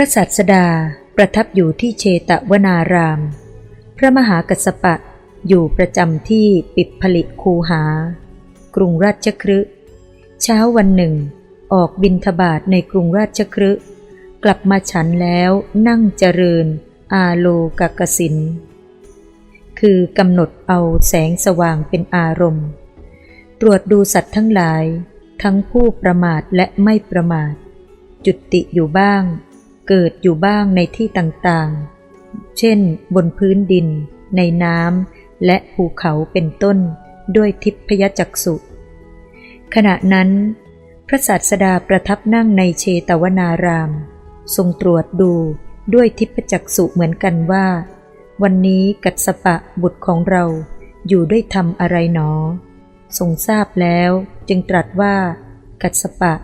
ระศาสดาประทับอยู่ที่เชตวนาราม พระมหากัสปะอยู่ประจำที่ปิดผลิตคูหา กรุงราชคฤห์เช้าวันหนึ่ง ออกบินทบาทในกรุงราชคฤห์กลับมาฉันแล้วนั่งเจริญ อาโลกกสิน คือกำหนดเอาแสงสว่างเป็นอารมณ์ ตรวจดูสัตว์ทั้งหลาย ทั้งผู้ประมาทและไม่ประมาท จุติอยู่บ้าง เกิดอยู่บ้างในที่ต่างๆ เช่น บนพื้นดิน ในน้ำและภูเขาเป็นต้นด้วยทิพยจักษุ ขณะนั้น พระศาสดาประทับนั่งในเชตวนาราม ทรงตรวจดูด้วยทิพจักษุเหมือนกันว่า วันนี้กัสสปะบุตรของเราอยู่ด้วยธรรมอะไรหนอ ทรงทราบแล้วจึงตรัสว่า กัสปะ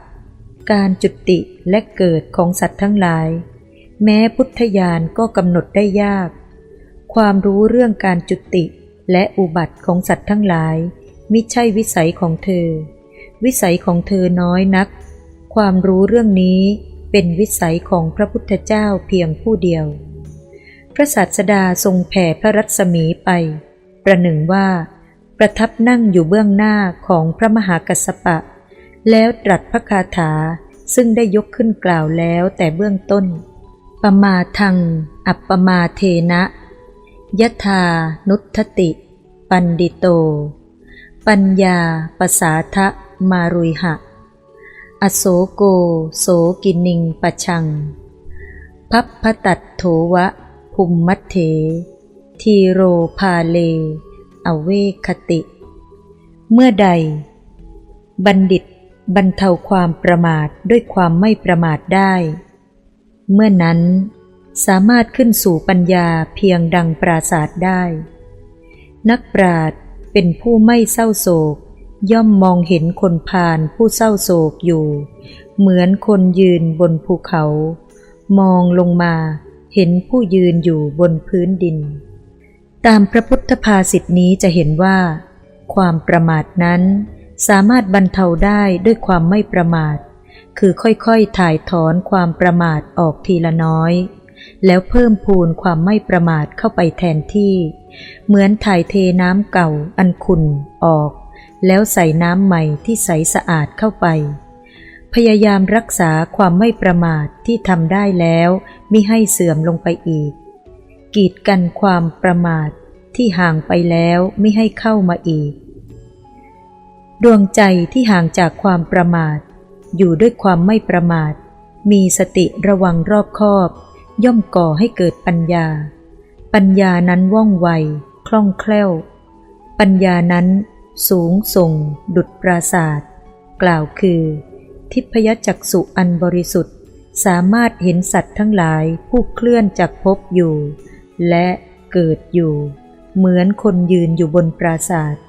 การจุติและเกิดของสัตว์ทั้งหลาย แม้พุทธญาณก็กำหนดได้ยาก ความรู้เรื่องการจุติและอุบัติของสัตว์ทั้งหลาย มิใช่วิสัยของเธอ วิสัยของเธอน้อยนัก ความรู้เรื่องนี้เป็นวิสัยของพระพุทธเจ้าเพียงผู้เดียว พระศาสดาทรงแผ่พระรัศมีไป ประหนึ่งว่า ประทับนั่งอยู่เบื้องหน้าของพระมหากัสสปะ แล้วตรัสพระคาถา ซึ่งได้ยกขึ้นกล่าวแล้วแต่เบื้องต้น ปมาทัง อัปปมาเทนะยะธานุทติ ปันดิโต ปัญญาปสาทะมารุยหะ อโศโก โสกินิงปะชัง พัพพตัดโถวะภูมิมัตเถ ทีโรพาเล อเวคติ เมื่อใด บัณฑิต บรรเทาความประมาทด้วยความไม่ประมาทได้ เมื่อนั้นสามารถขึ้นสู่ปัญญาเพียงดังปราศาสตร์ได้ นักปราดเป็นผู้ไม่เศร้าโศก ย่อมมองเห็นคนพาลผู้เศร้าโศกอยู่ เหมือนคนยืนบนภูเขา มองลงมาเห็นผู้ยืนอยู่บนพื้นดิน ตามพระพุทธภาษิตนี้จะเห็นว่า ความประมาทนั้น สามารถบรรเทาได้ด้วยความไม่ประมาท คือค่อยๆถ่ายถอนความประมาทออกทีละน้อย แล้วเพิ่มพูนความไม่ประมาทเข้าไปแทนที่ เหมือนถ่ายเทน้ำเก่าอันขุ่นออก แล้วใส่น้ำใหม่ที่ใสสะอาดเข้าไป พยายามรักษาความไม่ประมาทที่ทำได้แล้วมิให้เสื่อมลงไปอีก กีดกันความประมาทที่ห่างไปแล้วไม่ให้เข้ามาอีก ดวงใจที่ห่างจากความประมาท อยู่ด้วยความไม่ประมาท มีสติระวังรอบคอบ ย่อมก่อให้เกิดปัญญา ปัญญานั้นว่องไว คล่องแคล่ว ปัญญานั้นสูงส่ง ดุดปราศาสตร์กล่าวคือ ทิพยจักษุอันบริสุทธิ์ สามารถเห็นสัตว์ทั้งหลายผู้เคลื่อนจากภพอยู่ และเกิดอยู่ เหมือนคนยืนอยู่บนปราศาสตร์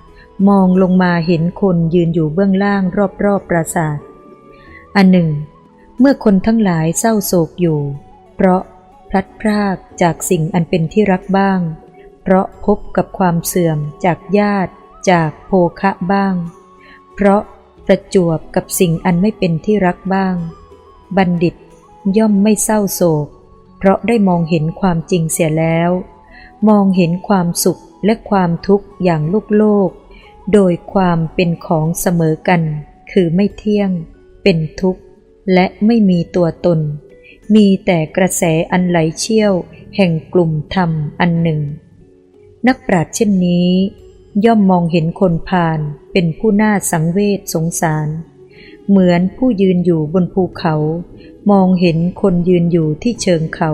มองลงมาเห็นคนยืนอยู่เบื้องล่างรอบๆปราสาท อันหนึ่ง เมื่อคนทั้งหลายเศร้าโศกอยู่ เพราะพลัดพรากจากสิ่งอันเป็นที่รักบ้าง เพราะพบกับความเสื่อมจากญาติจากโภคะบ้าง เพราะประจวบกับสิ่งอันไม่เป็นที่รักบ้าง บัณฑิตย่อมไม่เศร้าโศก เพราะได้มองเห็นความจริงเสียแล้ว มองเห็นความสุขและความทุกข์อย่างลูกโลก โดยความเป็นของเสมอกัน คือไม่เที่ยง เป็นทุกข์ และไม่มีตัวตน มีแต่กระแสอันไหลเชี่ยว แห่งกลุ่มธรรมอันหนึ่ง นักปราชญ์เช่นนี้ ย่อมมองเห็นคนพาลเป็นผู้น่าสังเวชสงสาร เหมือนผู้ยืนอยู่บนภูเขา มองเห็นคนยืนอยู่ที่เชิงเขา